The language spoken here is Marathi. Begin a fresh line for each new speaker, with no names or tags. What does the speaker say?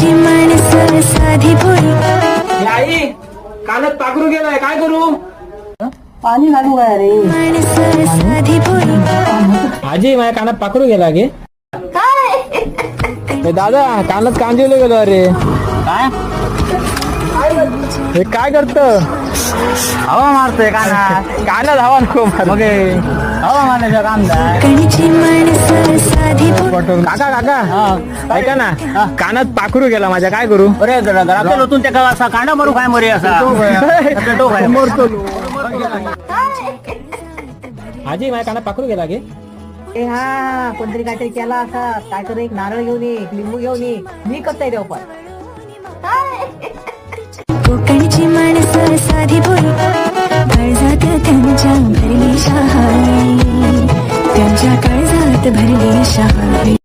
कोकणची माणसं साधी भोळी
आई कानात पाखरू गेलाय काय करू?
पाणी घालू काय रे.
माणसं साधी भोळी
आजी माझ्या कानात पाखरू गेला गे. ए, दादा कानात कांदिवलं गेलो अरे.
काय?
हे काय करत?
हवा मारतोय काना
कानात हवा नको मारू.
मग हे हवा मारण्याचं काम
माणसं भोळी
काका काका. ऐका ना कानात पाखरू गेला माझ्या काय करू?
अरे घरात ओतून त्या असा कांडा मारू काय मरे असा? आहे.
आजी माझ्या कानात पाखरू गेला गे
ए हा कोणतरी काहीतरी केला असा. काय कर एक नारळ घेऊन ये एक लिंबू घेऊन ये. मी करताय देव पण
कोकणची माणसं साधी भोळी काळजात त्यांच्या भरली शहाळी त्यांच्या काळजात भरली शहाळी